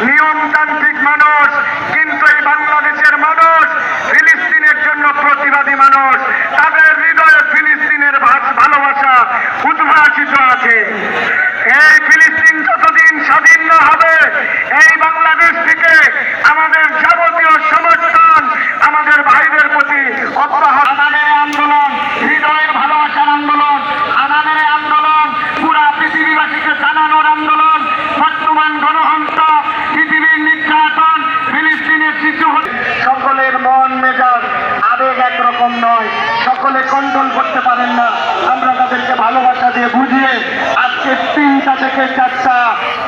নিয়মতান্ত্রিক কন্ডল নয়। সকলে কন্ট্রোল করতে পারেন না। আমরা তাদেরকে ভালোবাসা দিয়ে বুঝিয়ে আজকে তিনটা থেকে চারটা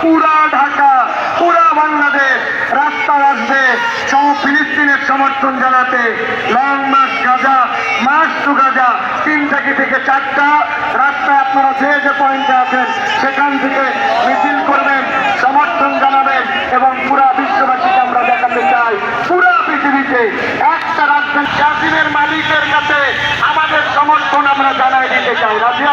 পুরা ঢাকা, পুরা বাংলাদেশ রাস্তা আসবে সব ফিলিস্তিনের সমর্থন জানাতে long march Gaza march to Gaza তিনটাকে থেকে চারটা রাস্তায় আপনারা যে যে পয়েন্টে আছেন, সেখান থেকে মিছিল করবেন, সমর্থন জানাবেন এবং পুরা বিশ্ববাসীকে আমরা দেখাতে চাই। পুরা পৃথিবীতে একটা জাতিনের মালিকের কাছে আমাদের সমর্থন আমরা জানাই দিতে চাই। রাজি